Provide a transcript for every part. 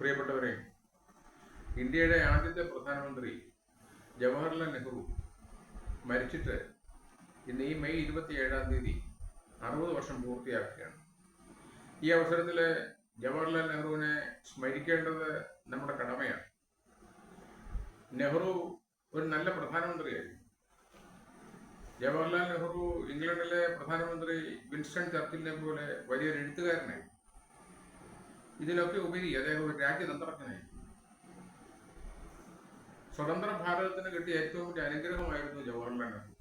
പ്രിയപ്പെട്ടവരെ ഇന്ത്യയുടെ ആദ്യത്തെ പ്രധാനമന്ത്രി ജവഹർലാൽ നെഹ്റു മരിച്ചിട്ട് ഇന്ന് ഈ മെയ് ഇരുപത്തി ഏഴാം തീയതി അറുപത് വർഷം പൂർത്തിയാക്കുകയാണ്. ഈ അവസരത്തിൽ ജവഹർലാൽ നെഹ്റുവിനെ സ്മരിക്കേണ്ടത് നമ്മുടെ കടമയാണ്. നെഹ്റു ഒരു നല്ല പ്രധാനമന്ത്രിയായിരുന്നു. ജവഹർലാൽ നെഹ്റു ഇംഗ്ലണ്ടിലെ പ്രധാനമന്ത്രി വിൻസ്റ്റൺ ചർച്ചിലിനെ പോലെ വലിയൊരു എഴുത്തുകാരനായി ഇതിലൊക്കെ ഉപരി അദ്ദേഹം ഒരു രാജ്യതന്ത്രജ്ഞനായി സ്വതന്ത്ര ഭാരതത്തിന് കിട്ടിയ ഏറ്റവും വലിയ അനുഗ്രഹമായിരുന്നു ജവഹർലാൽ നെഹ്റു.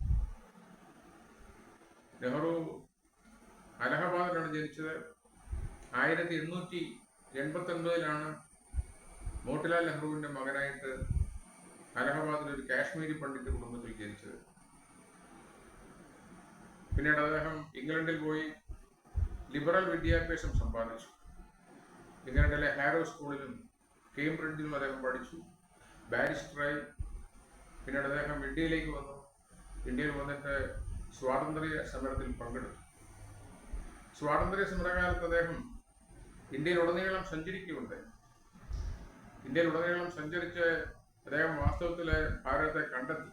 നെഹ്റു അലഹബാദിലാണ് ജനിച്ചത്. ആയിരത്തി എണ്ണൂറ്റി എൺപത്തി ഒൻപതിലാണ് മോട്ടിലാൽ നെഹ്റുവിന്റെ മകനായിട്ട് അലഹബാദിൽ ഒരു കാശ്മീരി പണ്ഡിറ്റ് കുടുംബത്തിൽ ജനിച്ചത്. പിന്നീട് അദ്ദേഹം ഇംഗ്ലണ്ടിൽ പോയി ലിബറൽ വിദ്യാഭ്യാസം സമ്പാദിച്ചു. ഇംഗ്ലണ്ടിലെ ഹാരോ സ്കൂളിലും കേംബ്രിഡ്ജിലും അദ്ദേഹം പഠിച്ചു. ബാരിസ്റ്ററായി പിന്നീട് അദ്ദേഹം ഇന്ത്യയിലേക്ക് വന്നു. ഇന്ത്യയിൽ വന്നിട്ട് സ്വാതന്ത്ര്യ സമരത്തിൽ പങ്കെടുത്തു. സ്വാതന്ത്ര്യ സമരകാലത്ത് അദ്ദേഹം ഇന്ത്യയിലുടനീളം സഞ്ചരിക്കുകയുണ്ടായി. ഇന്ത്യയിലുടനീളം സഞ്ചരിച്ച് അദ്ദേഹം വാസ്തവത്തിൽ ഭാരതത്തെ കണ്ടെത്തി.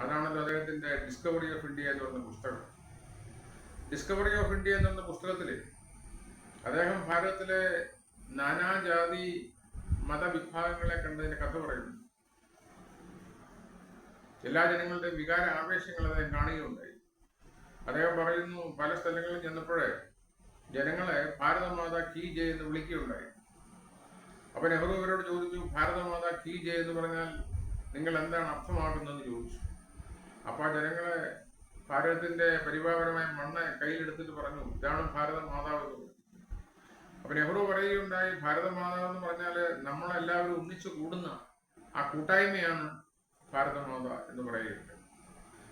അതാണല്ലോ അദ്ദേഹത്തിന്റെ ഡിസ്കവറി ഓഫ് ഇന്ത്യ എന്ന് പറഞ്ഞ പുസ്തകം. ഡിസ്കവറി ഓഫ് ഇന്ത്യ എന്ന് പുസ്തകത്തിൽ അദ്ദേഹം ഭാരതത്തിലെ നാനാജാതി മതവിഭാഗങ്ങളെ കണ്ടതിന്റെ കഥ പറയുന്നു. എല്ലാ ജനങ്ങളുടെ വികാര ആവേശങ്ങൾ അദ്ദേഹം കാണുകയുണ്ടായി. അദ്ദേഹം പറയുന്നു പല സ്ഥലങ്ങളിൽ ചെന്നപ്പോഴേ ജനങ്ങളെ ഭാരതമാത കീ ജയ് എന്ന് വിളിക്കുകയുണ്ടായി. അപ്പൊ നെഹ്റു അവരോട് ചോദിച്ചു ഭാരതമാത കീ ജയ് എന്ന് പറഞ്ഞാൽ നിങ്ങൾ എന്താണ് അർത്ഥമാക്കുന്നതെന്ന് ചോദിച്ചു. അപ്പൊ ആ ജനങ്ങളെ ഭാരതത്തിന്റെ പരിപാലനമായ മണ്ണ് കയ്യിലെടുത്തിട്ട് പറഞ്ഞു ഇതാണ് ഭാരത മാതാവ് അപ്പൊ നെഹ്റു പറയുകയുണ്ടായി ഭാരതമാതാവ് എന്ന് പറഞ്ഞാൽ നമ്മളെല്ലാവരും ഒന്നിച്ചു കൂടുന്ന ആ കൂട്ടായ്മയാണ് ഭാരതമാത എന്ന് പറയുന്നത്.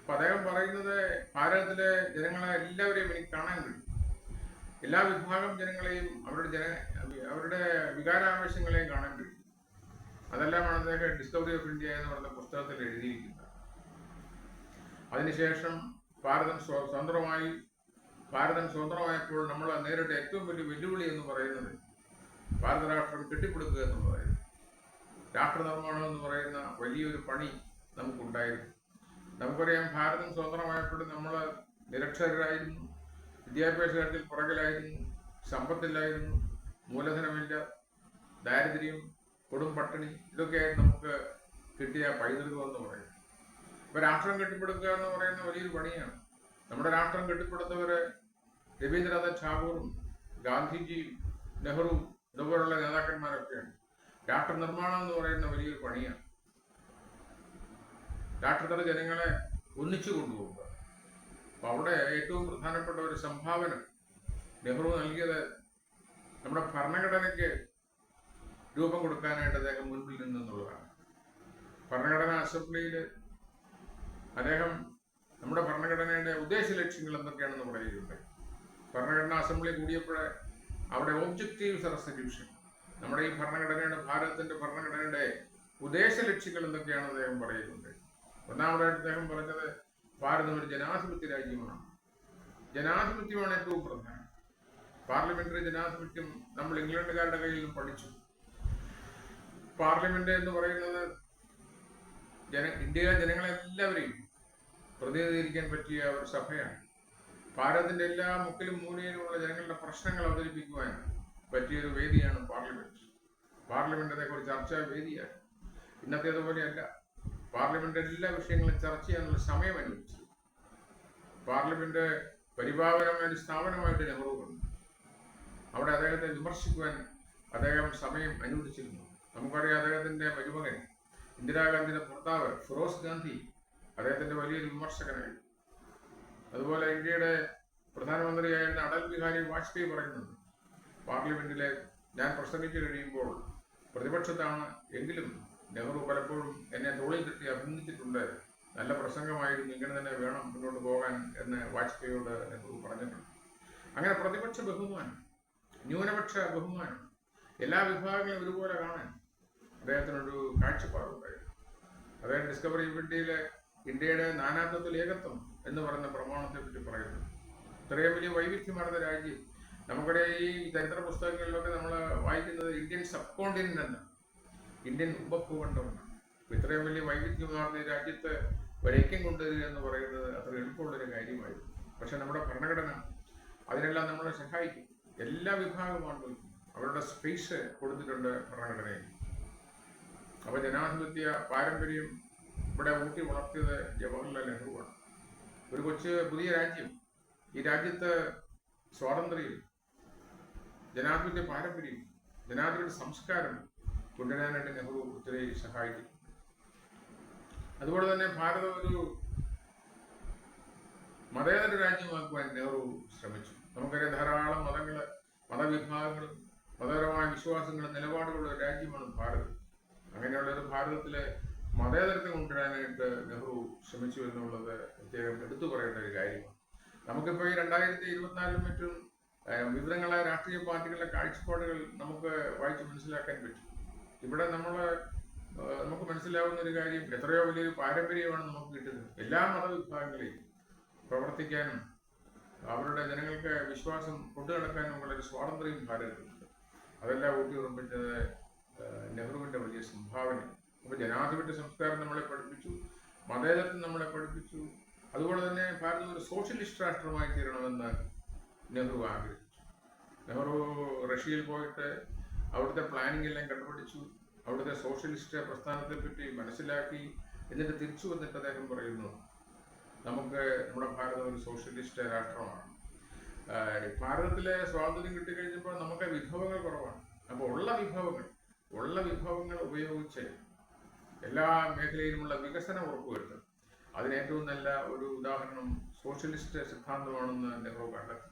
അപ്പൊ അദ്ദേഹം പറയുന്നത് ഭാരതത്തിലെ ജനങ്ങളെ എല്ലാവരെയും എനിക്ക് കാണാൻ കഴിയും. എല്ലാ വിഭാഗം ജനങ്ങളെയും അവരുടെ ജന അവരുടെ വികാരാവേശങ്ങളെയും കാണാൻ കഴിയും. അതെല്ലാമാണ് അദ്ദേഹം ഡിസ്കവറി ഓഫ് ഇന്ത്യ എന്ന് പറഞ്ഞ പുസ്തകത്തിൽ എഴുതിയിരിക്കുന്നത്. അതിനുശേഷം ഭാരതം സ്വ- സ്വതന്ത്രമായി ഭാരതം സ്വതന്ത്രമായപ്പോൾ നമ്മൾ നേരിട്ട ഏറ്റവും വലിയ വെല്ലുവിളി എന്ന് പറയുന്നത് ഭാരതരാഷ്ട്രം കെട്ടിപ്പടുക്കുക എന്നുള്ളതായിരുന്നു. രാഷ്ട്ര നിർമ്മാണം എന്ന് പറയുന്ന വലിയൊരു പണി നമുക്കുണ്ടായിരുന്നു. നമുക്കറിയാം ഭാരതം സ്വതന്ത്രമായപ്പോൾ നമ്മൾ നിരക്ഷരരായിരുന്നു. വിദ്യാഭ്യാസ കാര്യത്തിൽ പുറകിലായിരുന്നു. സമ്പത്തില്ലായിരുന്നു. മൂലധനമില്ല. ദാരിദ്ര്യം കൊടും പട്ടിണി ഇതൊക്കെയായിരുന്നു നമുക്ക് കിട്ടിയ പൈതൃകം എന്ന് പറയുന്നത്. ഇപ്പൊ രാഷ്ട്രം കെട്ടിപ്പടുക്കുക എന്ന് പറയുന്ന വലിയൊരു പണിയാണ്. നമ്മുടെ രാഷ്ട്രം കെട്ടിപ്പടുത്തവര് രവീന്ദ്രനാഥ് ടാഗോറും ഗാന്ധിജിയും നെഹ്റുവും ഇതുപോലുള്ള നേതാക്കന്മാരൊക്കെയാണ്. രാഷ്ട്ര നിർമ്മാണം എന്ന് പറയുന്ന വലിയൊരു പണിയാണ്. രാഷ്ട്രത്തിലെ ജനങ്ങളെ ഒന്നിച്ചു കൊണ്ടുപോകുക. അപ്പൊ അവിടെ ഏറ്റവും പ്രധാനപ്പെട്ട ഒരു സംഭാവന നെഹ്റു നൽകിയത് നമ്മുടെ ഭരണഘടനയ്ക്ക് രൂപം കൊടുക്കാനായിട്ട് അദ്ദേഹം മുൻപിൽ നിന്നുള്ളതാണ് ഭരണഘടനാ അസംബ്ലിയിൽ അദ്ദേഹം നമ്മുടെ ഭരണഘടനയുടെ ഉദ്ദേശ ലക്ഷ്യങ്ങൾ എന്തൊക്കെയാണെന്ന് പറയുകയുണ്ട് ഭരണഘടനാ അസംബ്ലി കൂടിയപ്പോഴേ അവിടെ ഒബ്ജക്റ്റീവ്സ് റെസൊല്യൂഷൻ നമ്മുടെ ഈ ഭരണഘടനയുടെ ഭാരതത്തിന്റെ ഭരണഘടനയുടെ ഉദ്ദേശ ലക്ഷ്യങ്ങൾ എന്തൊക്കെയാണെന്ന് അദ്ദേഹം പറയുന്നുണ്ട്. ഒന്നാമതായിട്ട് അദ്ദേഹം പറഞ്ഞത് ഭാരതം ഒരു ജനാധിപത്യ രാജ്യമാണ്. ജനാധിപത്യമാണ് ഏറ്റവും പ്രധാനം. പാർലമെന്ററി ജനാധിപത്യം നമ്മൾ ഇംഗ്ലണ്ടുകാരുടെ കയ്യിൽ നിന്ന് പഠിച്ചു. പാർലമെന്റ് എന്ന് പറയുന്നത് ജന ഇന്ത്യയിലെ ജനങ്ങളെല്ലാവരെയും പ്രതിനിധീകരിക്കാൻ പറ്റിയ ഒരു സഭയാണ്. ഭാരതത്തിന്റെ എല്ലാ മുക്കിലും മൂലയിലുമുള്ള ജനങ്ങളുടെ പ്രശ്നങ്ങൾ അവതരിപ്പിക്കുവാൻ പറ്റിയൊരു വേദിയാണ് പാർലമെന്റ്. പാർലമെന്റിനെ കുറിച്ച് ചർച്ചാ വേദിയാണ്. ഇന്നത്തേതുപോലെയല്ല പാർലമെന്റ് എല്ലാ വിഷയങ്ങളും ചർച്ച ചെയ്യാനുള്ള സമയം അനുവദിച്ചു. പാർലമെന്റ് പരിപാലനമായ ഒരു സ്ഥാപനമായിട്ട് നെഹ്റു വന്നു അവിടെ അദ്ദേഹത്തെ വിമർശിക്കുവാൻ അദ്ദേഹം സമയം അനുവദിച്ചിരുന്നു. നമുക്കറിയാം അദ്ദേഹത്തിന്റെ മരുമകൻ ഇന്ദിരാഗാന്ധിയുടെ ഭർത്താവ് ഫിറോസ് ഗാന്ധി അദ്ദേഹത്തിന്റെ വലിയൊരു വിമർശകനായി അതുപോലെ ഇന്ത്യയുടെ പ്രധാനമന്ത്രിയായിരുന്ന അടൽ ബിഹാരി വാജ്പേയി പറയുന്നുണ്ട് പാർലമെന്റിലെ ഞാൻ പ്രസംഗിച്ചു കഴിയുമ്പോൾ പ്രതിപക്ഷത്താണ് എങ്കിലും നെഹ്റു പലപ്പോഴും എന്നെ തോളിൽ തട്ടി അഭിനന്ദിച്ചിട്ടുണ്ട്. നല്ല പ്രസംഗമായിരുന്നു ഇങ്ങനെ തന്നെ വേണം മുന്നോട്ട് പോകാൻ എന്ന് വാജ്പേയിയോട് നെഹ്റു പറഞ്ഞിട്ടുണ്ട്. അങ്ങനെ പ്രതിപക്ഷ ബഹുമാനം ന്യൂനപക്ഷ ബഹുമാനം എല്ലാ വിഭാഗങ്ങളും ഒരുപോലെ കാണാൻ അദ്ദേഹത്തിനൊരു കാഴ്ചപ്പാടുണ്ടായിരുന്നു അദ്ദേഹം ഡിസ്കവറി ഇന്ത്യയിലെ ഇന്ത്യയുടെ നാനാത്വത്തിൽ ഏകത്വം എന്ന് പറയുന്ന പ്രമാണത്തെ പറ്റി പറയുന്നു. ഇത്രയും വലിയ വൈവിധ്യമാർന്ന രാജ്യം. നമ്മുടെ ഈ ചരിത്ര പുസ്തകങ്ങളിലൊക്കെ നമ്മൾ വായിക്കുന്നത് ഇന്ത്യൻ സബ് കോണ്ടിനെന്റ് എന്ന ഇന്ത്യൻ ഉപഭൂഖണ്ഡമാണ്. ഇത്രയും വലിയ വൈവിധ്യമാർന്ന രാജ്യത്തെ ഒരൈക്യം കൊണ്ടുവരിക എന്ന് പറയുന്നത് അത്ര എളുപ്പമുള്ളൊരു കാര്യമായിരുന്നു. പക്ഷെ നമ്മുടെ ഭരണഘടന അതിനെല്ലാം നമ്മളെ സഹായിക്കും. എല്ലാ വിഭാഗം ആളുകൾക്കും അവരുടെ സ്പേസ് കൊടുത്തിട്ടുണ്ട് ഭരണഘടനയിൽ. അപ്പൊ ജനാധിപത്യ പാരമ്പര്യം ഇവിടെ ഊട്ടി വളർത്തിയത് ജവഹർലാൽ നെഹ്റുവാണ് ഒരു കൊച്ചു പുതിയ രാജ്യം. ഈ രാജ്യത്ത് സ്വാതന്ത്ര്യം ജനാധിപത്യ പാരമ്പര്യം ജനാധിപത്യ സംസ്കാരം കൊണ്ടുവരാനായിട്ട് നെഹ്റു ഒത്തിരി സഹായിക്കും അതുപോലെ തന്നെ ഭാരതം ഒരു മതേതര രാജ്യമാക്കുവാൻ നെഹ്റു ശ്രമിച്ചു. നമുക്കറിയാം ധാരാളം മതങ്ങൾ മതവിഭാഗങ്ങളും മതപരമായ വിശ്വാസങ്ങളും നിലപാടുകളുള്ള രാജ്യമാണ് ഭാരതം. അങ്ങനെയുള്ള ഒരു ഭാരതത്തിലെ മതേതരത്തെ കൊണ്ടുവരാനായിട്ട് നെഹ്റു ശ്രമിച്ചു എന്നുള്ളത് പ്രത്യേകം എടുത്തു പറയേണ്ട ഒരു കാര്യമാണ്. നമുക്കിപ്പോൾ ഈ രണ്ടായിരത്തി ഇരുപത്തിനാലിലും മറ്റും വിവിധങ്ങളായ രാഷ്ട്രീയ പാർട്ടികളുടെ കാഴ്ചപ്പാടുകൾ നമുക്ക് വായിച്ച് മനസ്സിലാക്കാൻ പറ്റും. ഇവിടെ നമ്മൾ നമുക്ക് മനസ്സിലാവുന്ന ഒരു കാര്യം എത്രയോ വലിയൊരു പാരമ്പര്യമാണ് നമുക്ക് കിട്ടുന്നത്. എല്ലാ മതവിഭാഗങ്ങളെയും പ്രവർത്തിക്കാനും അവരുടെ ജനങ്ങൾക്ക് വിശ്വാസം കൊണ്ടു നടക്കാനും ഉള്ള ഒരു സ്വാതന്ത്ര്യം ഭാരതത്തിലുണ്ട് അതെല്ലാം ഊട്ടി ഉറപ്പിച്ചത് നെഹ്റുവിന്റെ വലിയ സംഭാവന. അപ്പൊ ജനാധിപത്യ സംസ്കാരം നമ്മളെ പഠിപ്പിച്ചു മതേതരത്വം നമ്മളെ പഠിപ്പിച്ചു. അതുപോലെ തന്നെ ഭാരതം ഒരു സോഷ്യലിസ്റ്റ് രാഷ്ട്രമായി തീരണമെന്ന് നെഹ്റു ആഗ്രഹിച്ചു. നെഹ്റു റഷ്യയിൽ പോയിട്ട് അവിടുത്തെ പ്ലാനിംഗ് എല്ലാം കണ്ടുപിടിച്ചു. അവിടുത്തെ സോഷ്യലിസ്റ്റ് പ്രസ്ഥാനത്തെ പറ്റി മനസ്സിലാക്കി എന്നിട്ട് തിരിച്ചു വന്നിട്ട് അദ്ദേഹം പറയുന്നു നമുക്ക് നമ്മുടെ ഭാരതം ഒരു സോഷ്യലിസ്റ്റ് രാഷ്ട്രമാണ്. ഭാരതത്തിലെ സ്വാതന്ത്ര്യം കിട്ടിക്കഴിഞ്ഞപ്പോൾ നമുക്ക് വിഭവങ്ങൾ കുറവാണ്. അപ്പോൾ ഉള്ള വിഭവങ്ങൾ ഉള്ള വിഭവങ്ങൾ ഉപയോഗിച്ച് എല്ലാ മേഖലയിലുമുള്ള വികസനം ഉറപ്പുവരുത്തും. അതിന് ഏറ്റവും നല്ല ഒരു ഉദാഹരണം സോഷ്യലിസ്റ്റ് സിദ്ധാന്തമാണെന്ന് നെഹ്റു കണ്ടെത്തി.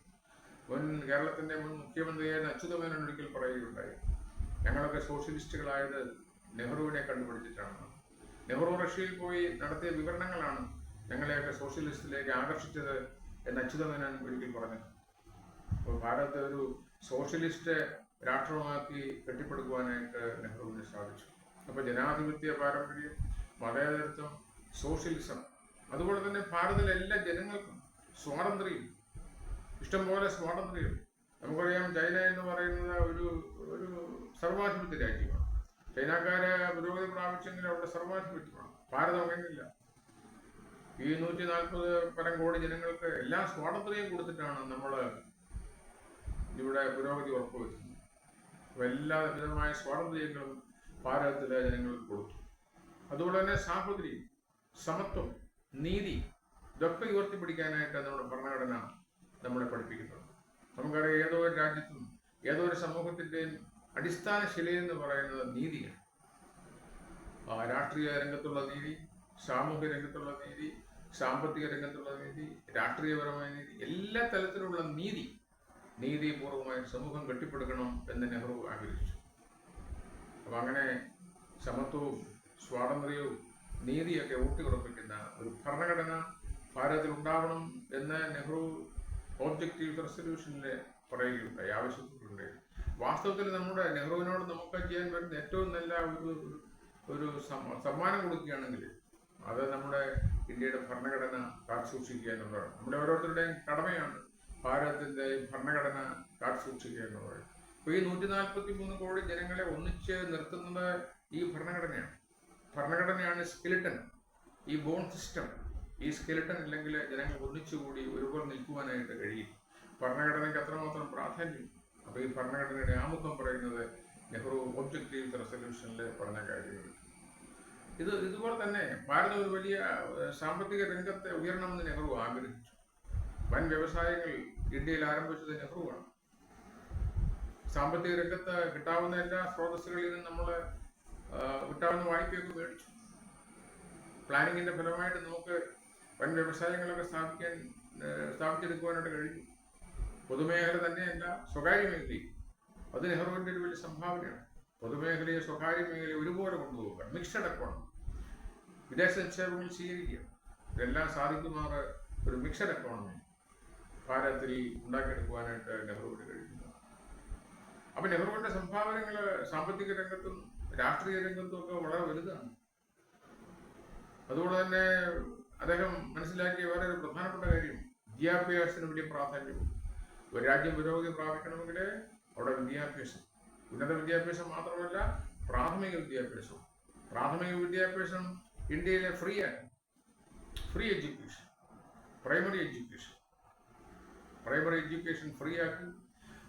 മുൻ കേരളത്തിന്റെ മുൻ മുഖ്യമന്ത്രിയായിരുന്ന അച്യുതമേനോൻ ഒരിക്കൽ പറയുകയുണ്ടായി. ഞങ്ങളൊക്കെ സോഷ്യലിസ്റ്റുകളായത് നെഹ്റുവിനെ കണ്ടുപിടിച്ചിട്ടാണ്. നെഹ്റു റഷ്യയിൽ പോയി നടത്തിയ വിവരണങ്ങളാണ് ഞങ്ങളെയൊക്കെ സോഷ്യലിസ്റ്റിലേക്ക് ആകർഷിച്ചത് എന്ന് അച്യുതമേനോൻ ഒരിക്കൽ പറഞ്ഞു. അപ്പോൾ ഭാരതത്തെ ഒരു സോഷ്യലിസ്റ്റ് രാഷ്ട്രമാക്കി കെട്ടിപ്പടുക്കുവാനായിട്ട് നെഹ്റുവിന് സാധിച്ചു. അപ്പോൾ ജനാധിപത്യ പാരമ്പര്യം മതേതരത്വം സോഷ്യലിസം അതുപോലെ തന്നെ ഭാരതത്തിലെ എല്ലാ ജനങ്ങൾക്കും സ്വാതന്ത്ര്യം ഇഷ്ടംപോലെ സ്വാതന്ത്ര്യം. നമുക്കറിയാം ചൈന എന്ന് പറയുന്നത് ഒരു ഒരു സർവാധിപത്യ രാജ്യമാണ്. ചൈനക്കാരെ പുരോഗതി പ്രാപിച്ചെങ്കിൽ അവിടെ സർവാധിപത്യമാണ്. ഭാരതം അങ്ങനെയില്ല. ഈ നൂറ്റി നാൽപ്പത് പരം കോടി ജനങ്ങൾക്ക് എല്ലാ സ്വാതന്ത്ര്യം കൊടുത്തിട്ടാണ് നമ്മൾ ഇവിടെ പുരോഗതി ഉറപ്പുവരുത്തുന്നത്. അപ്പോൾ എല്ലാ വിധമായ സ്വാതന്ത്ര്യങ്ങളും ഭാരതത്തിലെ ജനങ്ങൾക്ക് കൊടുത്തു. അതുപോലെ തന്നെ സാഹോദര്യം സമത്വം നീതി ഇതൊക്കെ ഉയർത്തിപ്പിടിക്കാനായിട്ട് നമ്മുടെ ഭരണഘടന നമ്മളെ പഠിപ്പിക്കുന്നുണ്ട്. നമുക്കറിയാം ഏതോ ഒരു രാജ്യത്തും ഏതോ ഒരു സമൂഹത്തിന്റെയും അടിസ്ഥാന ശില എന്ന് പറയുന്നത് നീതിയാണ്. രാഷ്ട്രീയ രംഗത്തുള്ള നീതി സാമൂഹ്യ രംഗത്തുള്ള നീതി സാമ്പത്തിക രംഗത്തുള്ള നീതി രാഷ്ട്രീയപരമായ നീതി എല്ലാ തലത്തിലുള്ള നീതി നീതിപൂർവമായ സമൂഹം കെട്ടിപ്പടുക്കണം എന്ന് നെഹ്റു ആഗ്രഹിച്ചു. അപ്പൊ അങ്ങനെ സമത്വവും സ്വാതന്ത്ര്യവും നീതിയൊക്കെ ഊട്ടിയുറപ്പിക്കുന്ന ഒരു ഭരണഘടന ഭാരതത്തിൽ ഉണ്ടാവണം എന്ന് നെഹ്റു ഓബ്ജക്റ്റീവ് റെസൊല്യൂഷനിൽ പറയുകയുണ്ടായി ആവശ്യപ്പെട്ടിട്ടുണ്ട് വാസ്തവത്തിൽ നമ്മുടെ നെഹ്റുവിനോട് നമുക്ക് ചെയ്യാൻ പറ്റുന്ന ഏറ്റവും നല്ല ഒരു ഒരു സമ്മ- സമ്മാനം കൊടുക്കുകയാണെങ്കിൽ അത് നമ്മുടെ ഇന്ത്യയുടെ ഭരണഘടന കാത്തുസൂക്ഷിക്കുക എന്നുള്ളതാണ്. നമ്മുടെ ഓരോരുത്തരുടെയും കടമയാണ് ഭാരതത്തിന്റെ ഭരണഘടന കാത്തുസൂക്ഷിക്കുക എന്നുള്ളത്. അപ്പൊ ഈ നൂറ്റി നാൽപ്പത്തി മൂന്ന് കോടി ജനങ്ങളെ ഒന്നിച്ച് നിർത്തുന്നത് ഈ ഭരണഘടനയാണ്. ഭരണഘടനയാണ് സ്കെലിട്ടൻ ഈ ബോൺ സിസ്റ്റം ഈ സ്കെലിട്ടൻ ഇല്ലെങ്കിൽ ജനങ്ങൾ ഒന്നിച്ചുകൂടി ഒരുപോലെ നിൽക്കുവാനായിട്ട് കഴിയും. ഭരണഘടനയ്ക്ക് അത്രമാത്രം പ്രാധാന്യം. അപ്പൊ ഈ ഭരണഘടനയുടെ ആമുഖം പറയുന്നത് നെഹ്റു ഒബ്ജക്റ്റീവ് റെസൊല്യൂഷനിൽ പറഞ്ഞ കാര്യങ്ങൾ ഇത് ഇതുപോലെ തന്നെ ഭാരതം ഒരു വലിയ സാമ്പത്തിക രംഗത്തെ ഉയരണമെന്ന് നെഹ്റു ആഗ്രഹിച്ചു. വൻ വ്യവസായങ്ങൾ ഇന്ത്യയിൽ ആരംഭിച്ചത് നെഹ്റുവാണ്. സാമ്പത്തിക രംഗത്ത് കിട്ടാവുന്ന എല്ലാ സ്രോതസ്സുകളിൽ നിന്നും നമ്മൾ കിട്ടാവുന്ന വായ്പയൊക്കെ മേടിച്ചു. പ്ലാനിങ്ങിന്റെ ഫലമായിട്ട് നമുക്ക് വൻ വ്യവസായങ്ങളൊക്കെ സ്ഥാപിക്കാൻ സ്ഥാപിച്ചെടുക്കുവാനായിട്ട് കഴിഞ്ഞു. പൊതുമേഖല തന്നെയല്ല സ്വകാര്യ മേഖലയും. അത് നെഹ്റുവിന്റെ ഒരു വലിയ സംഭാവനയാണ്. പൊതുമേഖലയെ സ്വകാര്യ മേഖലയെ ഒരുപോലെ കൊണ്ടുപോകുക മിക്സഡ് അക്കൗണ്ട് വിദേശ നിക്ഷേപങ്ങൾ സ്വീകരിക്കുക. ഇതെല്ലാം സാധിക്കുമാറ് ഒരു മിക്സഡ് എക്കോണമി ഭാരതത്തിൽ ഉണ്ടാക്കിയെടുക്കുവാനായിട്ട് നെഹ്റുവിന് കഴിഞ്ഞു. അപ്പൊ നെഹ്റുവിന്റെ സംഭാവനകൾ സാമ്പത്തിക രംഗത്തും രാഷ്ട്രീയ രംഗത്തും ഒക്കെ വളരെ വലുതാണ്. അതുകൊണ്ട് തന്നെ അദ്ദേഹം മനസ്സിലാക്കിയ വേറെ ഒരു പ്രധാനപ്പെട്ട കാര്യം വിദ്യാഭ്യാസത്തിന് വലിയ പ്രാധാന്യവും. ഒരു രാജ്യം പുരോഗതി പ്രാപിക്കണമെങ്കിൽ അവിടെ വിദ്യാഭ്യാസം ഉന്നത വിദ്യാഭ്യാസം മാത്രമല്ല പ്രാഥമിക വിദ്യാഭ്യാസം പ്രാഥമിക വിദ്യാഭ്യാസം ഇന്ത്യയിലെ ഫ്രീ ആണ്. Free education primary education primary education free ആക്കി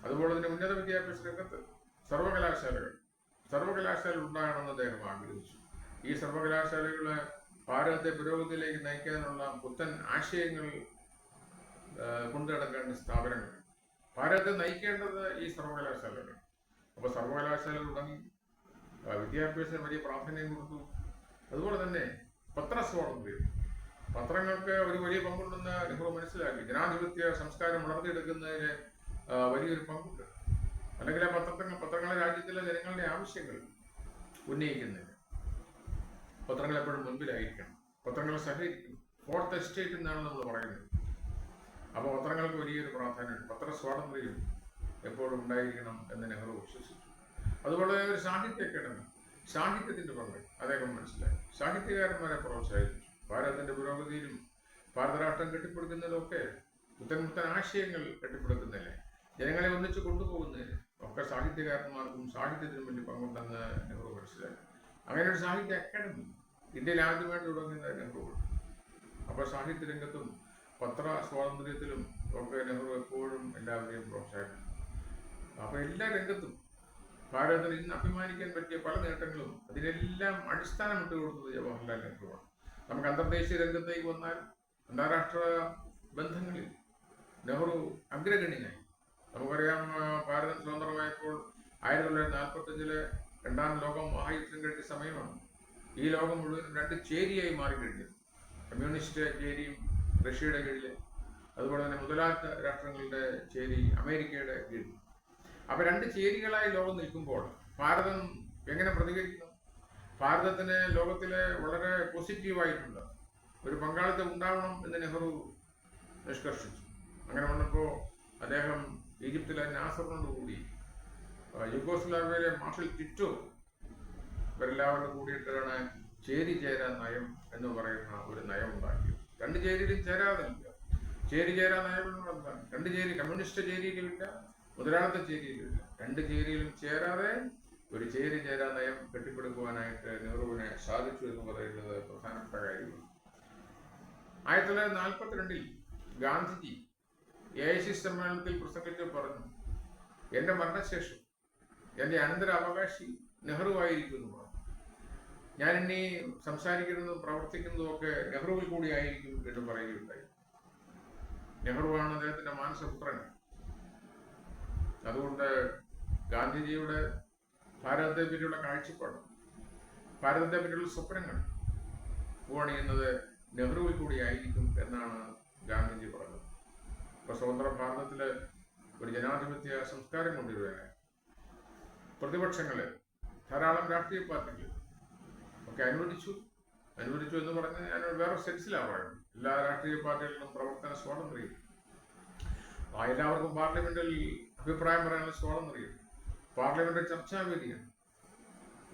അതുപോലെ തന്നെ ഉന്നത വിദ്യാഭ്യാസ രംഗത്ത് സർവകലാശാലകൾ സർവകലാശാല ഉണ്ടാകണമെന്ന് അദ്ദേഹം ആഗ്രഹിച്ചു. ഈ സർവകലാശാലകളെ ഭാരതത്തെ പുരോഗതിയിലേക്ക് നയിക്കാനുള്ള പുത്തൻ ആശയങ്ങൾ കൊണ്ടുനടക്കേണ്ട കൊണ്ടു നടക്കേണ്ട സ്ഥാപനങ്ങൾ. ഭാരതത്തെ നയിക്കേണ്ടത് ഈ സർവകലാശാലകൾ അപ്പോൾ സർവകലാശാലകൾ തുടങ്ങി വിദ്യാഭ്യാസത്തിന് വലിയ പ്രാധാന്യം കൊടുത്തു. അതുപോലെ തന്നെ പത്രസ്വാതന്ത്ര്യം പത്രങ്ങൾക്ക് ഒരു വലിയ പങ്കുണ്ടെന്ന് നെഹ്റു മനസ്സിലാക്കി. ജനാധിപത്യ സംസ്കാരം വളർത്തിയെടുക്കുന്നതിന് വലിയൊരു പങ്കുണ്ട്. അല്ലെങ്കിൽ ആ പത്രങ്ങൾ പത്രങ്ങളെ രാജ്യത്തിലെ ജനങ്ങളുടെ ആവശ്യങ്ങൾ ഉന്നയിക്കുന്നില്ല. പത്രങ്ങൾ എപ്പോഴും മുൻപിലായിരിക്കണം. പത്രങ്ങൾ സഹകരിക്കണം. ഫോർത്ത് എസ്റ്റേറ്റ് എന്നാണ് നമ്മൾ പറയുന്നത്. അപ്പോൾ പത്രങ്ങൾക്ക് വലിയൊരു പ്രാധാന്യമുണ്ട്. പത്ര സ്വാതന്ത്ര്യം എപ്പോഴും ഉണ്ടായിരിക്കണം എന്ന് നെഹ്റു വിശ്വസിച്ചു. അതുപോലെ ഒരു സാഹിത്യ അക്കാദമി സാഹിത്യത്തിന്റെ പങ്ക്. അദ്ദേഹം മനസ്സിലായി സാഹിത്യകാരന്മാരെ പ്രോത്സാഹിപ്പിച്ചു. ഭാരതത്തിന്റെ പുരോഗതിയിലും ഭാരതരാഷ്ട്രം കെട്ടിപ്പടുക്കുന്നതിലൊക്കെ പുത്തൻ പുത്തൻ ആശയങ്ങൾ കെട്ടിപ്പടുക്കുന്നതിന് ജനങ്ങളെ ഒന്നിച്ച് കൊണ്ടുപോകുന്നതിന് ഒക്കെ സാഹിത്യകാരന്മാർക്കും സാഹിത്യത്തിനും വേണ്ടി പങ്കുണ്ടെന്ന് നെഹ്റു മനസ്സിലാക്കി. അങ്ങനെ ഒരു സാഹിത്യ അക്കാദമി ഇന്ത്യയിൽ ആദ്യമായിട്ട് തുടങ്ങുന്നത് നെഹ്റു അപ്പോൾ സാഹിത്യ രംഗത്തും പത്ര സ്വാതന്ത്ര്യത്തിലും ഒക്കെ നെഹ്റു എപ്പോഴും എല്ലാവരെയും പ്രോത്സാഹിപ്പിച്ചു. അപ്പോൾ എല്ലാ രംഗത്തും ഭാരതത്തിന് ഇന്ന് അഭിമാനിക്കാൻ പറ്റിയ പല നേട്ടങ്ങളും അതിനെല്ലാം അടിസ്ഥാനം ഇട്ട് കൊടുത്തത് ജവഹർലാൽ നെഹ്റുവാണ് നമുക്ക് അന്തർദേശീയ രംഗത്തേക്ക് വന്നാൽ അന്താരാഷ്ട്ര ബന്ധങ്ങളിൽ നെഹ്റു അഗ്രഗണ്യനായി. നമുക്കറിയാം ഭാരതം സ്വതന്ത്രമായപ്പോൾ ആയിരത്തി തൊള്ളായിരത്തി നാൽപ്പത്തഞ്ചിൽ രണ്ടാം ലോകം മഹായുദ്ധം കഴിഞ്ഞ സമയമാണ്. ഈ ലോകം മുഴുവൻ രണ്ട് ചേരിയായി മാറിക്കഴിഞ്ഞത് കമ്മ്യൂണിസ്റ്റ് ചേരിയും റഷ്യയുടെ കീഴിൽ അതുപോലെ തന്നെ മുതലാത്ത രാഷ്ട്രങ്ങളുടെ ചേരി അമേരിക്കയുടെ കീഴിൽ അപ്പൊ രണ്ട് ചേരികളായി ലോകം നിൽക്കുമ്പോൾ ഭാരതം എങ്ങനെ പ്രതികരിക്കുന്നു? ഭാരതത്തിന് ലോകത്തിലെ വളരെ പോസിറ്റീവായിട്ടുണ്ട്. ഒരു പങ്കാളിത്തം ഉണ്ടാവണം എന്ന് നെഹ്റു നിഷ്കർഷിച്ചു. അങ്ങനെ വന്നപ്പോൾ അദ്ദേഹം ഈജിപ്തിലെ നാസറിനോട് കൂടി ആ, യുഗോസ്ലാവിയയിലെ മാർഷൽ ടിറ്റോ ഇവരെല്ലാവരും കൂടിയിട്ടാണ് ചേരി ചേരാ നയം എന്ന് പറയുന്ന ഒരു നയം ഉണ്ടാക്കിയത്. രണ്ട് ചേരിയിലും ചേരാതില്ല ചേരി ചേരാ നയം എന്ന് പറഞ്ഞാൽ രണ്ട് ചേരി കമ്മ്യൂണിസ്റ്റ് ചേരിയിലുമില്ല മുതലാളിത്ത ചേരിയിലുമില്ല രണ്ട് ചേരിയിലും ചേരാതെ ഒരു ചേരി ചേരാ നയം കെട്ടിപ്പടുക്കുവാനായിട്ട് നെഹ്റുവിനെ സാധിച്ചു എന്ന് പറയുന്നത് പ്രധാനപ്പെട്ട കാര്യമാണ്. ആയിരത്തി തൊള്ളായിരത്തി നാൽപ്പത്തിരണ്ടിൽ ഗാന്ധിജി എ സമ്മേളനത്തിൽ പ്രസംഗിച്ച് പറഞ്ഞു. എന്റെ മരണശേഷം എന്റെ അനന്തര അവകാശി നെഹ്റു ആയിരിക്കും എന്ന് പറഞ്ഞു. ഞാൻ ഇനി സംസാരിക്കുന്നതും പ്രവർത്തിക്കുന്നതും ഒക്കെ നെഹ്റുവിൽ കൂടി ആയിരിക്കും എന്ന് പറയുകയുണ്ടായി. നെഹ്റുവാണ് അദ്ദേഹത്തിന്റെ മാനസപുത്രൻ. അതുകൊണ്ട് ഗാന്ധിജിയുടെ ഭാരതത്തെ പറ്റിയുള്ള കാഴ്ചപ്പാട് ഭാരതത്തെ പറ്റിയുള്ള സ്വപ്നങ്ങൾ പൂവണിയുന്നത് നെഹ്റുവിൽ കൂടി ആയിരിക്കും എന്നാണ് ഗാന്ധിജി പറഞ്ഞത്. ഇപ്പൊ സ്വതന്ത്ര ഭാരതത്തിൽ ഒരു ജനാധിപത്യ സംസ്കാരം കൊണ്ടുവരുവാനായി പ്രതിപക്ഷങ്ങൾ ധാരാളം രാഷ്ട്രീയ പാർട്ടികൾ ഒക്കെ അനുവദിച്ചു. അനുവദിച്ചു എന്ന് പറഞ്ഞ് ഞാൻ വേറെ സെൻസിലാണ് പറയുന്നത്. എല്ലാ രാഷ്ട്രീയ പാർട്ടികളിലും പ്രവർത്തന സ്വാതന്ത്ര്യം. എല്ലാവർക്കും പാർലമെന്റിൽ അഭിപ്രായം പറയാനുള്ള സ്വാതന്ത്ര്യം. പാർലമെന്റ് ചർച്ചാവേദിയാണ്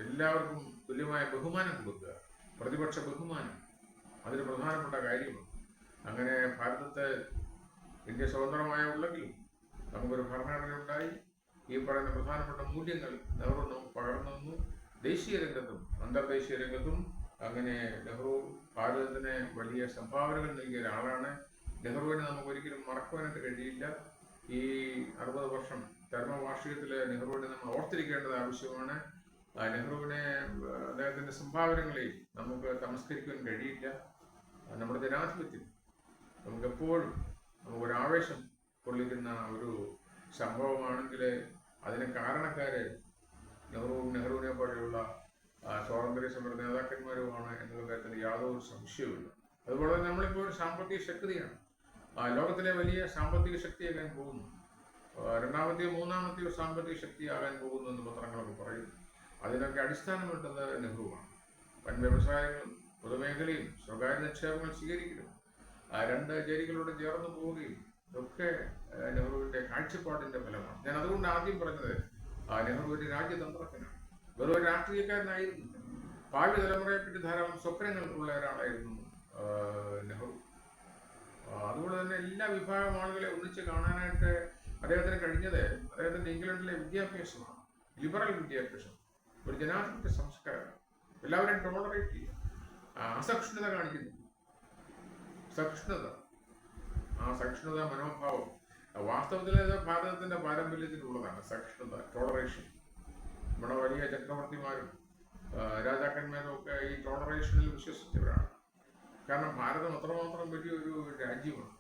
എല്ലാവർക്കും തുല്യമായ ബഹുമാനം കൊടുക്കുക. പ്രതിപക്ഷ ബഹുമാനം. അതിന് പ്രധാനപ്പെട്ട കാര്യമാണ്. അങ്ങനെ ഭാരതത്തെ ഇന്ത്യ സ്വതന്ത്രമായ ഉള്ളെങ്കിലും നമുക്കൊരു ഭരണഘടന ഉണ്ടായി. ഈ പറയുന്ന പ്രധാനപ്പെട്ട മൂല്യങ്ങൾ നെഹ്റു നമുക്ക് പകർന്നു ദേശീയ രംഗത്തും അന്തർദേശീയ രംഗത്തും അങ്ങനെ നെഹ്റു ഭാരതത്തിന് വലിയ സംഭാവനകൾ നൽകിയ ഒരാളാണ്. നെഹ്റുവിനെ നമുക്ക് ഒരിക്കലും മറക്കുവാനായിട്ട് കഴിയില്ല. ഈ അറുപത് വർഷം ചരമവാർഷികത്തിൽ നെഹ്റുവിനെ നമ്മൾ ഓർത്തിരിക്കേണ്ടത് ആവശ്യമാണ്. നെഹ്റുവിനെ അദ്ദേഹത്തിന്റെ സംഭാവനകളെ നമുക്ക് തമസ്കരിക്കാൻ കഴിയില്ല. നമ്മുടെ ജനാധിപത്യം നമുക്ക് നമുക്കൊരു ആവേശം കൊള്ളിക്കുന്ന ഒരു സംഭവമാണെങ്കിൽ അതിന് കാരണക്കാര് നെഹ്റുവും നെഹ്റുവിനെ പോലെയുള്ള സ്വാതന്ത്ര്യ സമര നേതാക്കന്മാരുമാണ് എന്നുള്ള കാര്യത്തിൽ യാതൊരു സംശയവുമില്ല. അതുപോലെ തന്നെ നമ്മളിപ്പോൾ ഒരു സാമ്പത്തിക ശക്തിയാണ്. ലോകത്തിലെ വലിയ സാമ്പത്തിക ശക്തിയാകാൻ പോകുന്നു. രണ്ടാമത്തെയോ മൂന്നാമത്തെയോ സാമ്പത്തിക ശക്തിയാകാൻ പോകുന്നു എന്ന് പത്രങ്ങളൊക്കെ പറയും. അതിനൊക്കെ അടിസ്ഥാനമിട്ടത് നെഹ്റുവാണ്. വൻ വ്യവസായങ്ങളും പൊതുമേഖലയും സ്വകാര്യ നിക്ഷേപങ്ങൾ സ്വീകരിക്കലും ആ രണ്ട് ചേരികളോട് ചേർന്ന് പോവുകയും ഇതൊക്കെ നെഹ്റുവിന്റെ കാഴ്ചപ്പാടിന്റെ ഫലമാണ്. ഞാൻ അതുകൊണ്ട് ആദ്യം പറഞ്ഞത് നെഹ്റു ഒരു രാജ്യതന്ത്രജ്ഞനാണ്. വെറും ഒരു രാഷ്ട്രീയക്കാരനായിരുന്നു. ഭാവി തലമുറയെ പറ്റി ധാരാളം സ്വപ്നങ്ങൾ ഉള്ള ഒരാളായിരുന്നു നെഹ്റു. അതുകൊണ്ട് തന്നെ എല്ലാ വിഭാഗം ആളുകളെ ഒന്നിച്ച് കാണാനായിട്ട് അദ്ദേഹത്തിന് കഴിഞ്ഞത് അദ്ദേഹത്തിന്റെ ഇംഗ്ലണ്ടിലെ വിദ്യാഭ്യാസമാണ്. ലിബറൽ വിദ്യാഭ്യാസം. ഒരു ജനാധിപത്യ സംസ്കാരം. എല്ലാവരെയും ടോളറേറ്റ് ചെയ്യുക. അസഹിഷ്ണുത കാണിക്കുന്നു. സഹിഷ്ണുത. ആ സഹിഷ്ണുത മനോഭാവം. വാസ്തവത്തിൽ ഭാരതത്തിന്റെ പാരമ്പര്യത്തിലുള്ളതാണ്. സഹിഷ്ണുത ടോളറേഷൻ നമ്മുടെ വലിയ ചക്രവർത്തിമാരും രാജാക്കന്മാരും ഒക്കെ ഈ ടോളറേഷനിൽ വിശ്വസിച്ചവരാണ്. കാരണം ഭാരതം അത്രമാത്രം വലിയൊരു രാജ്യമാണ്.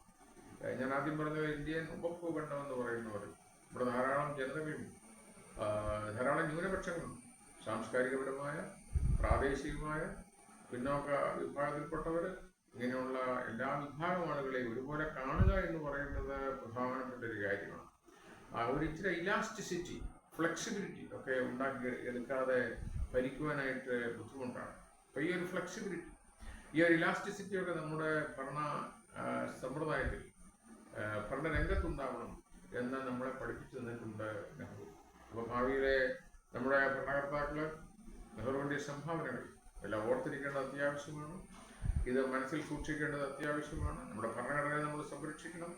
ഞാൻ ആദ്യം പറഞ്ഞ ഇന്ത്യൻ ഉപഭൂഖണ്ഡം എന്ന് പറയുന്നവർ ഇവിടെ ധാരാളം ജനതകളും ധാരാളം ന്യൂനപക്ഷങ്ങളും സാംസ്കാരികപരമായ പ്രാദേശികമായ പിന്നോക്ക വിഭാഗത്തിൽപ്പെട്ടവർ ഇങ്ങനെയുള്ള എല്ലാ വിഭാഗം ആളുകളെയും ഒരുപോലെ കാണുക എന്ന് പറയുന്നത് പ്രധാനപ്പെട്ട ഒരു കാര്യമാണ്. ആ ഒരു ഇച്ചിരി ഇലാസ്റ്റിസിറ്റി ഫ്ലെക്സിബിലിറ്റി ഒക്കെ ഉണ്ടാക്കി എടുക്കാതെ ഭരിക്കുവാനായിട്ട് ബുദ്ധിമുട്ടാണ്. അപ്പോൾ ഈ ഒരു ഫ്ലെക്സിബിലിറ്റി ഈ ഒരു ഇലാസ്റ്റിസിറ്റി ഒക്കെ നമ്മുടെ ഭരണ സമ്പ്രദായത്തിൽ ഭരണ ഭരണരംഗത്തുണ്ടാവണം എന്ന് നമ്മളെ പഠിപ്പിച്ചു തന്നിട്ടുണ്ട് നെഹ്റു. അപ്പോൾ ഭാവിയിലെ നമ്മുടെ ഭരണകർത്താക്കൾ നെഹ്റുവിന്റെ സംഭാവനകൾ എല്ലാം ഓർത്തിരിക്കേണ്ടത് അത്യാവശ്യമാണ്. ഇത് മനസ്സിൽ സൂക്ഷിക്കേണ്ടത് അത്യാവശ്യമാണ്. നമ്മുടെ ഭരണഘടനയെ നമ്മൾ സംരക്ഷിക്കണം.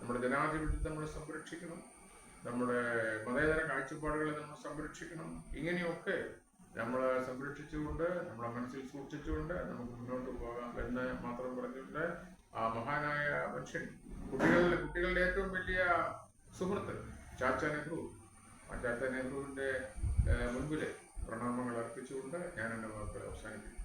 നമ്മുടെ ജനാധിപത്യത്തെ നമ്മൾ സംരക്ഷിക്കണം. നമ്മുടെ മതേതര കാഴ്ചപ്പാടുകളെ നമ്മൾ സംരക്ഷിക്കണം. ഇങ്ങനെയൊക്കെ നമ്മൾ സംരക്ഷിച്ചുകൊണ്ട് നമ്മളെ മനസ്സിൽ സൂക്ഷിച്ചുകൊണ്ട് നമുക്ക് മുന്നോട്ട് പോകാം എന്ന് മാത്രം പറഞ്ഞുകൊണ്ട് ആ മഹാനായ മനുഷ്യൻ കുട്ടികളുടെ കുട്ടികളുടെ ഏറ്റവും വലിയ സുഹൃത്ത് ചാച്ച നെഹ്റു. ആ ചാച്ച നെഹ്റുവിന്റെ ഏഹ്, മുൻപിൽ പ്രണാമങ്ങൾ അർപ്പിച്ചുകൊണ്ട് ഞാൻ എന്റെ വാക്കുകൾ അവസാനിപ്പിക്കും